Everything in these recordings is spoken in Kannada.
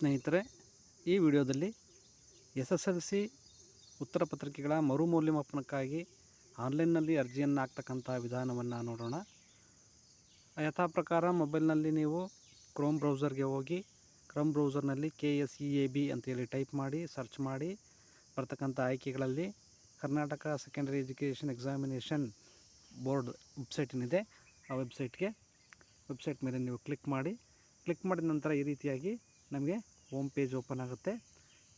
ಸ್ನೇಹಿತರೆ, ಈ ವಿಡಿಯೋದಲ್ಲಿ ಎಸ್ ಎಸ್ ಎಲ್ ಸಿ ಉತ್ತರ ಪತ್ರಿಕೆಗಳ ಮರು ಮೌಲ್ಯಮಾಪನಕ್ಕಾಗಿ ಆನ್ಲೈನ್ನಲ್ಲಿ ಅರ್ಜಿಯನ್ನು ಹಾಕ್ತಕ್ಕಂಥ ವಿಧಾನವನ್ನು ನೋಡೋಣ. ಯಥಾ ಪ್ರಕಾರ ಮೊಬೈಲ್ನಲ್ಲಿ ನೀವು ಕ್ರೋಮ್ ಬ್ರೌಸರ್ಗೆ ಹೋಗಿ, Chrome ಬ್ರೌಸರ್ನಲ್ಲಿ K S E A B ಅಂತೇಳಿ ಟೈಪ್ ಮಾಡಿ, ಸರ್ಚ್ ಮಾಡಿ, ಬರ್ತಕ್ಕಂಥ ಆಯ್ಕೆಗಳಲ್ಲಿ Karnataka secondary education examination board website ಏನಿದೆ, ಆ ವೆಬ್ಸೈಟ್ಗೆ, ವೆಬ್ಸೈಟ್ ಮೇಲೆ ನೀವು ಕ್ಲಿಕ್ ಮಾಡಿ, ಕ್ಲಿಕ್ ಮಾಡಿದ ನಂತರ ಈ ರೀತಿಯಾಗಿ ನಮಗೆ ಹೋಮ್ ಪೇಜ್ ಓಪನ್ ಆಗುತ್ತೆ.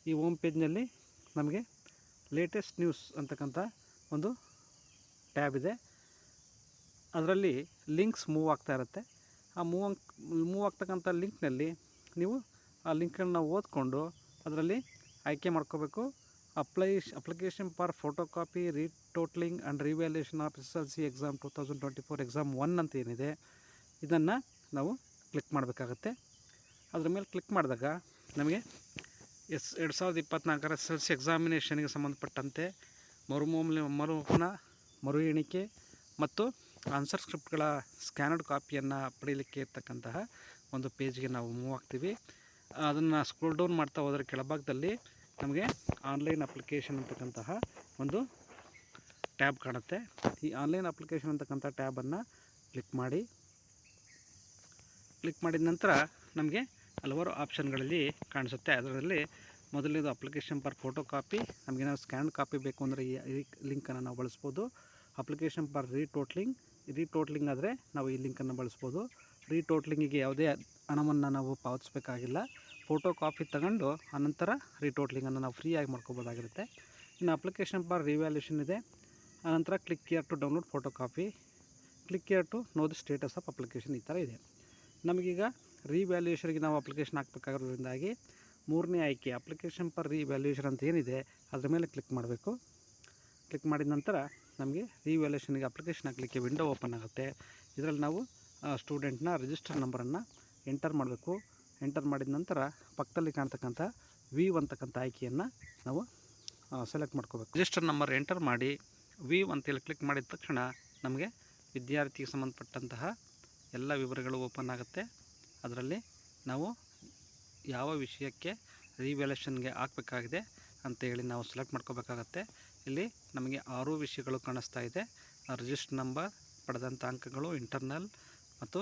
ಈ ಹೋಮ್ ಪೇಜ್ನಲ್ಲಿ ನಮಗೆ ಲೇಟೆಸ್ಟ್ ನ್ಯೂಸ್ ಅಂತಕ್ಕಂಥ ಒಂದು ಟ್ಯಾಬ್ ಇದೆ. ಅದರಲ್ಲಿ ಲಿಂಕ್ಸ್ ಮೂವ್ ಆಗ್ತಾ ಇರುತ್ತೆ. ಆ ಮೂವ್ ಮೂವ್ ಆಗ್ತಕ್ಕಂಥ ಲಿಂಕ್ನಲ್ಲಿ ನೀವು ಆ ಲಿಂಕನ್ನು ಓದ್ಕೊಂಡು ಅದರಲ್ಲಿ ಆಯ್ಕೆ ಮಾಡ್ಕೋಬೇಕು. Apply application for photo copy retotalling and revaluation of S L C exam two thousand twenty four exam one ಅಂತ ಏನಿದೆ, ಇದನ್ನು ನಾವು ಕ್ಲಿಕ್ ಮಾಡಬೇಕಾಗತ್ತೆ. ಅದ್ರ ಮೇಲೆ ಕ್ಲಿಕ್ ಮಾಡಿದಾಗ ನಮಗೆ ಎಸ್ ಎರಡು ಸಾವಿರದ ಇಪ್ಪತ್ತ್ನಾಲ್ಕರ ಎಸ್ ಎಲ್ ಸಿ ಎಕ್ಸಾಮಿನೇಷನ್ಗೆ ಸಂಬಂಧಪಟ್ಟಂತೆ ಮರುಮೌಲ್ಯ ಮರುಪನ ಮರು ಎಣಿಕೆ ಮತ್ತು ಆನ್ಸರ್ ಸ್ಕ್ರಿಪ್ಟ್ಗಳ ಸ್ಕ್ಯಾನರ್ಡ್ ಕಾಪಿಯನ್ನು ಪಡೀಲಿಕ್ಕೆ ಇರ್ತಕ್ಕಂತಹ ಒಂದು ಪೇಜ್ಗೆ ನಾವು ಮೂವ್ ಆಗ್ತೀವಿ. ಅದನ್ನು ಸ್ಕ್ರೋಲ್ ಡೌನ್ ಮಾಡ್ತಾ ಹೋದರೆ ಕೆಳಭಾಗದಲ್ಲಿ ನಮಗೆ ಆನ್ಲೈನ್ ಅಪ್ಲಿಕೇಶನ್ ಅಂತಕ್ಕಂತಹ ಒಂದು ಟ್ಯಾಬ್ ಕಾಣುತ್ತೆ. ಈ ಆನ್ಲೈನ್ ಅಪ್ಲಿಕೇಶನ್ ಅಂತಕ್ಕಂಥ ಟ್ಯಾಬನ್ನು ಕ್ಲಿಕ್ ಮಾಡಿ. ಕ್ಲಿಕ್ ಮಾಡಿದ ನಂತರ ನಮಗೆ ಹಲವಾರು ಆಪ್ಷನ್ಗಳಲ್ಲಿ ಕಾಣಿಸುತ್ತೆ. ಅದರಲ್ಲಿ ಮೊದಲನೇದು ಅಪ್ಲಿಕೇಶನ್ ಫಾರ್ ಫೋಟೋ ಕಾಪಿ ನಮಗೇನಾದ್ರು ಸ್ಕ್ಯಾನ್ ಕಾಪಿ ಬೇಕು ಅಂದರೆ ಈ ಲಿಂಕನ್ನು ನಾವು ಬಳಸ್ಬೋದು. ಅಪ್ಲಿಕೇಶನ್ ಫಾರ್ ರೀಟೋಟ್ಲಿಂಗ್ ರೀಟೋಟ್ಲಿಂಗ್ ಆದರೆ ನಾವು ಈ ಲಿಂಕನ್ನು ಬಳಸ್ಬೋದು. ರೀಟೋಟ್ಲಿಂಗಿಗೆ ಯಾವುದೇ ಹಣವನ್ನು ನಾವು ಪಾವತಿಸಬೇಕಾಗಿಲ್ಲ. ಫೋಟೋ ಕಾಪಿ ತಗೊಂಡು ಆನಂತರ ರೀಟೋಟ್ಲಿಂಗನ್ನು ನಾವು ಫ್ರೀಯಾಗಿ ಮಾಡ್ಕೋಬೋದಾಗಿರುತ್ತೆ. ಇನ್ನು ಅಪ್ಲಿಕೇಶನ್ ಫಾರ್ ರಿವ್ಯಾಲ್ಯೂಷನ್ ಇದೆ. ಆನಂತರ click here to download photo copy. Click here to know the status of application ಈ ಥರ ಇದೆ. ನಮಗೀಗ ರಿವ್ಯಾಲ್ಯೂಷನ್ಗೆ ನಾವು ಅಪ್ಲಿಕೇಶನ್ ಹಾಕ್ಬೇಕಾಗಿರೋದ್ರಿಂದಾಗಿ ಮೂರನೇ ಆಯ್ಕೆ ಅಪ್ಲಿಕೇಶನ್ ಫಾರ್ ರೀವ್ಯಾಲ್ಯೂಯೇಷನ್ ಅಂತ ಏನಿದೆ, ಅದ್ರ ಮೇಲೆ ಕ್ಲಿಕ್ ಮಾಡಬೇಕು. ಕ್ಲಿಕ್ ಮಾಡಿದ ನಂತರ ನಮಗೆ ರೀವ್ಯಾಲ್ಯೂಯೇಷನ್ಗೆ ಅಪ್ಲಿಕೇಶನ್ ಹಾಕಲಿಕ್ಕೆ ವಿಂಡೋ ಓಪನ್ ಆಗುತ್ತೆ. ಇದರಲ್ಲಿ ನಾವು ಸ್ಟೂಡೆಂಟ್ನ ರಿಜಿಸ್ಟರ್ ನಂಬರನ್ನು ಎಂಟರ್ ಮಾಡಬೇಕು. ಎಂಟರ್ ಮಾಡಿದ ನಂತರ ಪಕ್ಕದಲ್ಲಿ ಕಾಣ್ತಕ್ಕಂಥ ವೀವ್ ಅಂತಕ್ಕಂಥ ಆಯ್ಕೆಯನ್ನು ನಾವು ಸೆಲೆಕ್ಟ್ ಮಾಡ್ಕೋಬೇಕು. ರಿಜಿಸ್ಟರ್ ನಂಬರ್ ಎಂಟರ್ ಮಾಡಿ ವೀವ್ ಅಂತೇಳಿ ಕ್ಲಿಕ್ ಮಾಡಿದ ತಕ್ಷಣ ನಮಗೆ ವಿದ್ಯಾರ್ಥಿಗೆ ಸಂಬಂಧಪಟ್ಟಂತಹ ಎಲ್ಲ ವಿವರಗಳು ಓಪನ್ ಆಗುತ್ತೆ. ಅದರಲ್ಲಿ ನಾವು ಯಾವ ವಿಷಯಕ್ಕೆ ರಿವ್ಯಾಲ್ಯೂಷನ್ಗೆ ಹಾಕಬೇಕಾಗಿದೆ ಅಂತೇಳಿ ನಾವು ಸೆಲೆಕ್ಟ್ ಮಾಡ್ಕೋಬೇಕಾಗತ್ತೆ. ಇಲ್ಲಿ ನಮಗೆ ಆರು ವಿಷಯಗಳು ಕಾಣಿಸ್ತಾ ಇದೆ. ರಿಜಿಸ್ಟರ್ ನಂಬರ್ ಪಡೆದಂಥ ಅಂಕಗಳು ಇಂಟರ್ನಲ್ ಮತ್ತು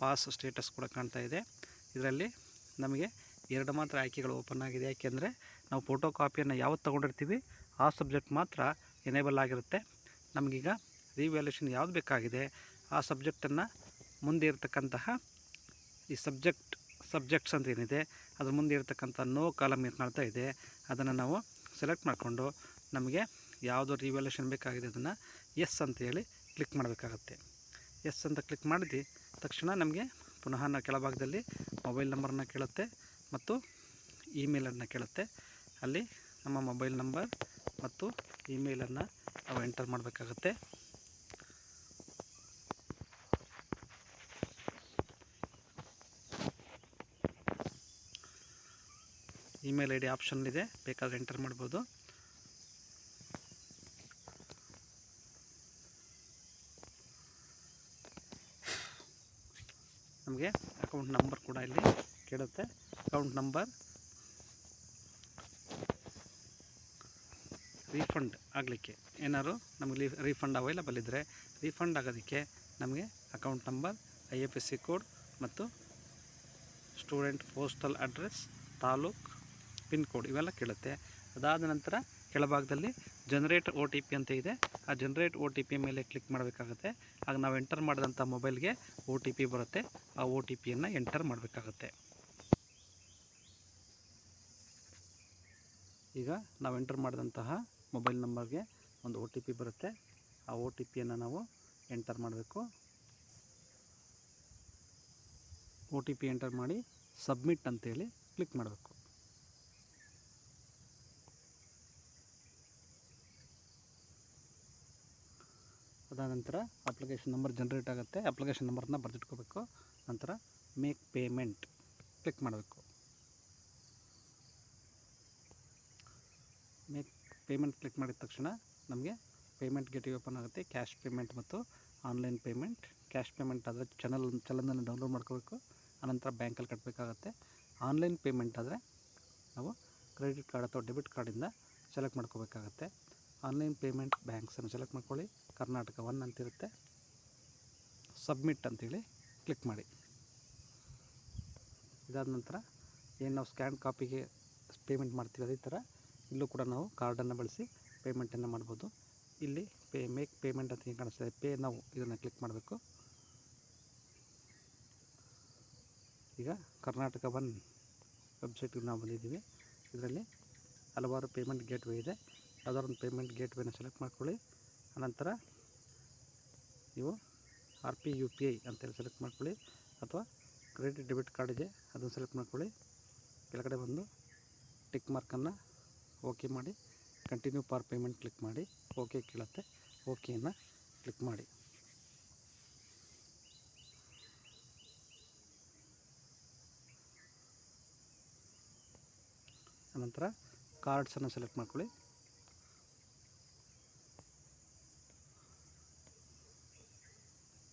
ಪಾಸ್ ಸ್ಟೇಟಸ್ ಕೂಡ ಕಾಣ್ತಾ ಇದೆ. ಇದರಲ್ಲಿ ನಮಗೆ ಎರಡು ಮಾತ್ರ ಆಯ್ಕೆಗಳು ಓಪನ್ ಆಗಿದೆ. ಯಾಕೆಂದರೆ ನಾವು ಫೋಟೋ ಕಾಪಿಯನ್ನು ಯಾವತ್ತು ತೊಗೊಂಡಿರ್ತೀವಿ, ಆ ಸಬ್ಜೆಕ್ಟ್ ಮಾತ್ರ ಎನೇಬಲ್ ಆಗಿರುತ್ತೆ. ನಮಗೀಗ ರಿವ್ಯಾಲ್ಯೂಷನ್ ಯಾವ್ದು ಬೇಕಾಗಿದೆ, ಆ ಸಬ್ಜೆಕ್ಟನ್ನು ಮುಂದೆ ಇರತಕ್ಕಂತಹ ಈ ಸಬ್ಜೆಕ್ಟ್, ಸಬ್ಜೆಕ್ಟ್ಸ್ ಅಂತ ಏನಿದೆ, ಅದ್ರ ಮುಂದೆ ಇರತಕ್ಕಂಥ ನೋ ಕಾಲಮ್ ಏನು ಕಾಣ್ತಾ ಇದೆ, ಅದನ್ನು ನಾವು ಸೆಲೆಕ್ಟ್ ಮಾಡಿಕೊಂಡು ನಮಗೆ ಯಾವುದೋ ರಿವ್ಯಾಲ್ಯೂಷನ್ ಬೇಕಾಗಿದೆ ಅದನ್ನು ಎಸ್ ಅಂತ ಹೇಳಿ ಕ್ಲಿಕ್ ಮಾಡಬೇಕಾಗತ್ತೆ. ಎಸ್ ಅಂತ ಕ್ಲಿಕ್ ಮಾಡಿದ ತಕ್ಷಣ ನಮಗೆ ಪುನಃ ಕೆಳಭಾಗದಲ್ಲಿ ಮೊಬೈಲ್ ನಂಬರನ್ನು ಕೇಳುತ್ತೆ ಮತ್ತು ಇಮೇಲನ್ನು ಕೇಳುತ್ತೆ. ಅಲ್ಲಿ ನಮ್ಮ ಮೊಬೈಲ್ ನಂಬರ್ ಮತ್ತು ಇಮೇಲನ್ನು ನಾವು ಎಂಟರ್ ಮಾಡಬೇಕಾಗತ್ತೆ. ಇಮೇಲ್ ಐ ಡಿ ಆಪ್ಷನ್ ಇದೆ, ಬೇಕಾದರೆ ಎಂಟರ್ ಮಾಡ್ಬೋದು. ನಮಗೆ ಅಕೌಂಟ್ ನಂಬರ್ ಕೂಡ ಇಲ್ಲಿ ಕೇಳುತ್ತೆ. ಅಕೌಂಟ್ ನಂಬರ್ ರೀಫಂಡ್ ಆಗಲಿಕ್ಕೆ. ಏನಾದ್ರು ನಮಗೆ ರೀಫಂಡ್ ಅವೈಲಬಲ್ ಇದ್ದರೆ ರೀಫಂಡ್ ಆಗೋದಕ್ಕೆ ನಮಗೆ account number I F S C code ಮತ್ತು student postal address taluk pin code ಇವೆಲ್ಲ ಕೇಳುತ್ತೆ. ಅದಾದ ನಂತರ ಕೆಳಭಾಗದಲ್ಲಿ ಜನ್ರೇಟ್ ಒ ಟಿ ಪಿ ಅಂತ ಇದೆ. ಆ ಜನ್ರೇಟ್ ಒ ಟಿ ಪಿ ಮೇಲೆ ಕ್ಲಿಕ್ ಮಾಡಬೇಕಾಗುತ್ತೆ. ಆಗ ನಾವು ಎಂಟರ್ ಮಾಡಿದಂಥ ಮೊಬೈಲ್ಗೆ ಒ ಟಿ ಪಿ ಬರುತ್ತೆ. ಆ ಒ ಟಿ ಪಿಯನ್ನು ಎಂಟರ್ ಮಾಡಬೇಕಾಗುತ್ತೆ. ಈಗ ನಾವು ಎಂಟರ್ ಮಾಡಿದಂತಹ ಮೊಬೈಲ್ ನಂಬರ್ಗೆ ಒಂದು ಒ ಟಿ ಪಿ ಬರುತ್ತೆ. ಆ ಒ ಟಿ ಪಿಯನ್ನು ನಾವು ಎಂಟರ್ ಮಾಡಬೇಕು. ಒ ಟಿ ಪಿ ಎಂಟರ್ ಮಾಡಿ ಸಬ್ಮಿಟ್ ಅಂತೇಳಿ ಕ್ಲಿಕ್ ಮಾಡಬೇಕು. ಅದಾದ ನಂತರ ಅಪ್ಲಿಕೇಶನ್ ನಂಬರ್ ಜನ್ರೇಟ್ ಆಗುತ್ತೆ. ಅಪ್ಲಿಕೇಶನ್ ನಂಬರ್ನ ಬರೆದಿಟ್ಕೋಬೇಕು. ನಂತರ ಮೇಕ್ ಪೇಮೆಂಟ್ ಕ್ಲಿಕ್ ಮಾಡಬೇಕು. ಮೇಕ್ ಪೇಮೆಂಟ್ ಕ್ಲಿಕ್ ಮಾಡಿದ ತಕ್ಷಣ ನಮಗೆ ಪೇಮೆಂಟ್ ಗೇಟಿಗೆ ಓಪನ್ ಆಗುತ್ತೆ. ಕ್ಯಾಶ್ ಪೇಮೆಂಟ್ ಮತ್ತು ಆನ್ಲೈನ್ ಪೇಮೆಂಟ್ ಕ್ಯಾಶ್ ಪೇಮೆಂಟ್ ಆದರೆ ಚಾನಲ್ ಚಲನನ್ನು ಡೌನ್ಲೋಡ್ ಮಾಡ್ಕೋಬೇಕು. ಆನಂತರ ಬ್ಯಾಂಕಲ್ಲಿ ಕಟ್ಟಬೇಕಾಗತ್ತೆ ಆನ್ಲೈನ್ ಪೇಮೆಂಟ್ ಆದರೆ ನಾವು ಕ್ರೆಡಿಟ್ ಕಾರ್ಡ್ ಅಥವಾ ಡೆಬಿಟ್ ಕಾರ್ಡಿಂದ ಸೆಲೆಕ್ಟ್ ಮಾಡ್ಕೋಬೇಕಾಗತ್ತೆ. ಆನ್ಲೈನ್ ಪೇಮೆಂಟ್ ಬ್ಯಾಂಕ್ಸನ್ನು ಸೆಲೆಕ್ಟ್ ಮಾಡ್ಕೊಳ್ಳಿ. ಕರ್ನಾಟಕ ಒನ್ ಅಂತಿರುತ್ತೆ. ಸಬ್ಮಿಟ್ ಅಂತೇಳಿ ಕ್ಲಿಕ್ ಮಾಡಿ. ಇದಾದ ನಂತರ ಏನು ನಾವು ಸ್ಕ್ಯಾನ್ ಕಾಪಿಗೆ ಪೇಮೆಂಟ್ ಮಾಡ್ತೀವಿ ಅದೇ ಥರ, ಇಲ್ಲೂ ಕೂಡ ನಾವು ಕಾರ್ಡನ್ನು ಬಳಸಿ ಪೇಮೆಂಟನ್ನು ಮಾಡ್ಬೋದು. ಇಲ್ಲಿ ಪೇ, ಮೇಕ್ ಪೇಮೆಂಟ್ ಅಂತ ಏನು ಕಾಣಿಸ್ತದೆ ಪೇ ನಾವು ಇದನ್ನು ಕ್ಲಿಕ್ ಮಾಡಬೇಕು. ಈಗ ಕರ್ನಾಟಕ ಒನ್ ವೆಬ್ಸೈಟಿಗೆ ನಾವು ಬಂದಿದ್ದೀವಿ. ಇದರಲ್ಲಿ ಹಲವಾರು ಪೇಮೆಂಟ್ ಗೇಟ್ವೇ ಇದೆ. ಯಾವ್ದಾದ್ರು ಒಂದು ಪೇಮೆಂಟ್ ಗೇಟ್ವೇನ ಸೆಲೆಕ್ಟ್ ಮಾಡ್ಕೊಳ್ಳಿ. ಅನಂತರ ನೀವು R P U P I ಅಂತೇಳಿ ಸೆಲೆಕ್ಟ್ ಮಾಡ್ಕೊಳ್ಳಿ. ಅಥವಾ ಕ್ರೆಡಿಟ್ ಡೆಬಿಟ್ ಕಾರ್ಡ್ ಇದೆ ಅದನ್ನು ಸೆಲೆಕ್ಟ್ ಮಾಡ್ಕೊಳ್ಳಿ. ಕೆಳಗಡೆ ಬಂದು ಟಿಕ್ ಮಾರ್ಕನ್ನು ಓಕೆ ಮಾಡಿ ಕಂಟಿನ್ಯೂ ಫಾರ್ ಪೇಮೆಂಟ್ ಕ್ಲಿಕ್ ಮಾಡಿ ಓಕೆ ಕೇಳುತ್ತೆ. ಓಕೆಯನ್ನು ಕ್ಲಿಕ್ ಮಾಡಿ. ಆನಂತರ ಕಾರ್ಡ್ಸನ್ನು ಸೆಲೆಕ್ಟ್ ಮಾಡ್ಕೊಳ್ಳಿ.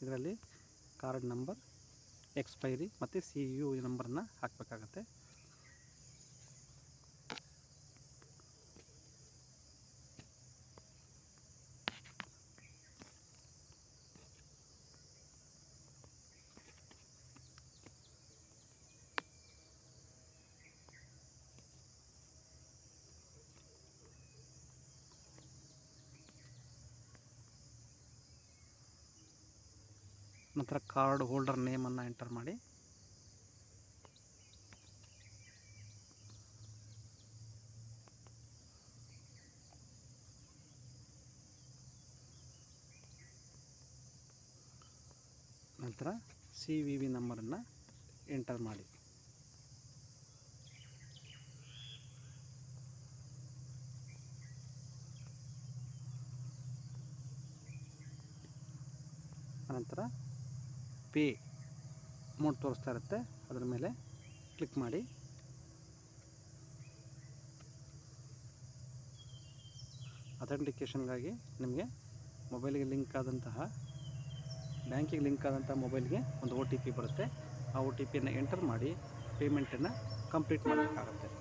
ಇದರಲ್ಲಿ ಕಾರ್ಡ್ ನಂಬರ್ ಎಕ್ಸ್ಪೈರಿ ಮತ್ತು ಸಿ ಯು ನಂಬರನ್ನು ಹಾಕಬೇಕಾಗತ್ತೆ. ನಂತರ ಕಾರ್ಡ್ ಹೋಲ್ಡರ್ ನೇಮನ್ನು ಎಂಟರ್ ಮಾಡಿ. ನಂತರ ಸಿ ವಿ ವಿ ನಂಬರನ್ನು ಎಂಟರ್ ಮಾಡಿ. ಅನಂತರ ಪೇ ಅಮೌಂಟ್ ತೋರಿಸ್ತಾ ಇರುತ್ತೆ. ಅದರ ಮೇಲೆ ಕ್ಲಿಕ್ ಮಾಡಿ. ಅಥೆಂಟಿಕೇಷನ್ಗಾಗಿ ನಿಮಗೆ ಮೊಬೈಲಿಗೆ ಲಿಂಕ್ ಆದಂತಹ, ಬ್ಯಾಂಕಿಗೆ ಲಿಂಕ್ ಆದಂಥ ಮೊಬೈಲ್ಗೆ ಒಂದು ಒ ಟಿ ಪಿ ಬರುತ್ತೆ. ಆ ಒ ಟಿ ಪಿಯನ್ನು ಎಂಟರ್ ಮಾಡಿ ಪೇಮೆಂಟನ್ನು ಕಂಪ್ಲೀಟ್ ಮಾಡಬೇಕಾಗತ್ತೆ.